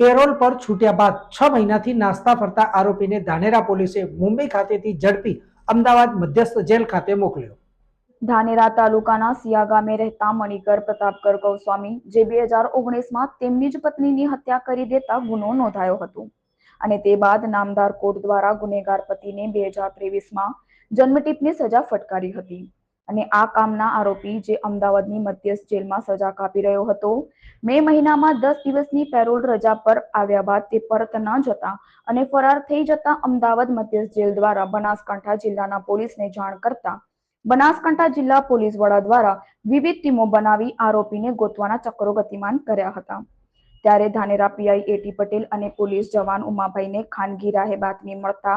Parole પર છૂટ્યા બાદ છ મહિનાથી નાસ્તા ફરતા આરોપીને ધાનેરા પોલીસે મુંબઈ ખાતેથી ઝડપી અમદાવાદ મધ્યસ્થ જેલ ખાતે મોકલ્યો. ધાનેરા તાલુકાના સિયા ગામે રહેતા મણિકર પ્રતાપકર ગૌસ્વામી, જે બે હજાર ઓગણીસમાં તેમની જ પત્નીની હત્યા કરી દેતા ગુનો નોંધાયો હતો. અને તે બાદ નામદાર કોર્ટ દ્વારા ગુનેગાર પતિને બે હજાર ત્રેવીસમાં જન્મટીપની સજા ફટકારી હતી. અને આ કામના આરોપી જે અમદાવાદની મધ્યસ્થ જેલમાં સજા કાપી રહ્યો હતો. મે મહિનામાં દસ દિવસની પેરોલ રજા પર આવ્યા બાદ તે પરત ન જતા અને ફરાર થઈ જતા અમદાવાદ મધ્યસ્થ જેલ દ્વારા બનાસકાંઠા જિલ્લાના પોલીસને જાણ કરતા બનાસકાંઠા જિલ્લા પોલીસ વડા દ્વારા વિવિધ ટીમો બનાવી આરોપીને ગોતવાના ચક્રો ગતિમાન કર્યા હતા. ત્યારે ધાનેરા પીઆઈ એટી પટેલ અને પોલીસ જવાન ઉમાભાઈને ખાનગી રાહે બાતમી મળતા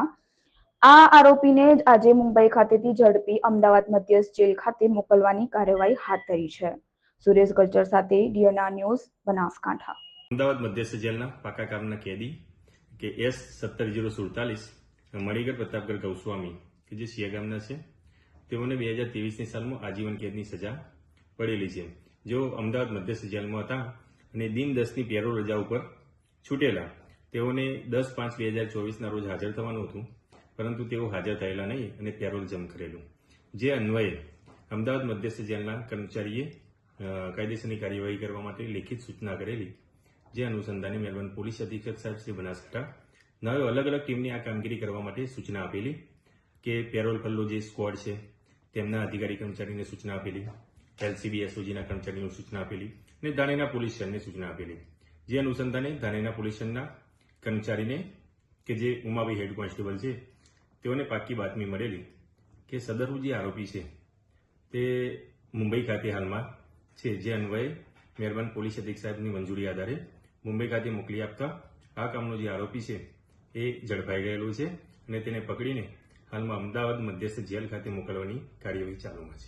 આ આરોપીને આજે મુંબઈ ખાતેથી ઝડપી અમદાવાદ મધ્યસ્થ જેલ ખાતે મોકલવાની કાર્યવાહી હાથ ધરી છે. સુરેશ ગજ્જર સાથે ડીએનઆર ન્યૂઝ, બનાસકાંઠા. અમદાવાદ મધ્યસ્થ જેલના પાકા કામના કેદી કે એસ સત્તર જીરો સુડતાલીસ મણિગર પ્રતાપગર ગૌસ્વામી, કે જે સિયા ગામના છે, તેઓને બે હજાર ત્રેવીસની સાલમાં આજીવન કેદની સજા પડેલી છે. જેઓ અમદાવાદ મધ્યસ્થ જેલમાં હતા અને દિન દસની પેરોલ રજા ઉપર છૂટેલા, તેઓને દસ પાંચ બે હજાર ચોવીસના રોજ હાજર થવાનું હતું. પરંતુ તેઓ હાજર થયેલા નહીં અને પેરોલ જમ કરેલું. જે અન્વયે અમદાવાદ મધ્યસ્થ જેલના કર્મચારીએ કાયદેસરની કાર્યવાહી કરવા માટે લેખિત સૂચના કરેલી, જે અનુસંધાને મેલબર્ન પોલીસ અધિક્ષક સાહેબ શ્રી બનાસકાંઠા નવે અલગ અલગ ટીમની આ કામગીરી કરવા માટે સૂચના આપેલી કે પેરોલ પલ્લો જે સ્કવોડ છે, તેમના અધિકારી કર્મચારીને સૂચના આપેલી, એલસીબી, એસઓજીના કર્મચારીને સૂચના આપેલી અને ધાનેના પોલીસ સ્ટેશનને સૂચના આપેલી. જે અનુસંધાને ધાનેના પોલીસ સ્ટેશનના કર્મચારીને કે જે ઉમાભાઈ હેડ કોન્સ્ટેબલ છે તેઓને પાક્કી બાતમી મળેલી કે સદરુ જે આરોપી છે. તે મુંબઈ ખાતે હાલમાં છે. જે અન્વયે મહેરબાન પોલીસ અધિક સાહેબની મંજૂરી આધારે મુંબઈ ખાતે મોકલી આપતા આ કામનો જે આરોપી છે એ ઝડપાઈ ગયેલો છે અને તેને પકડીને હાલમાં અમદાવાદ મધ્યસ્થ જેલ ખાતે મોકલવાની કાર્યવાહી ચાલુમાં છે.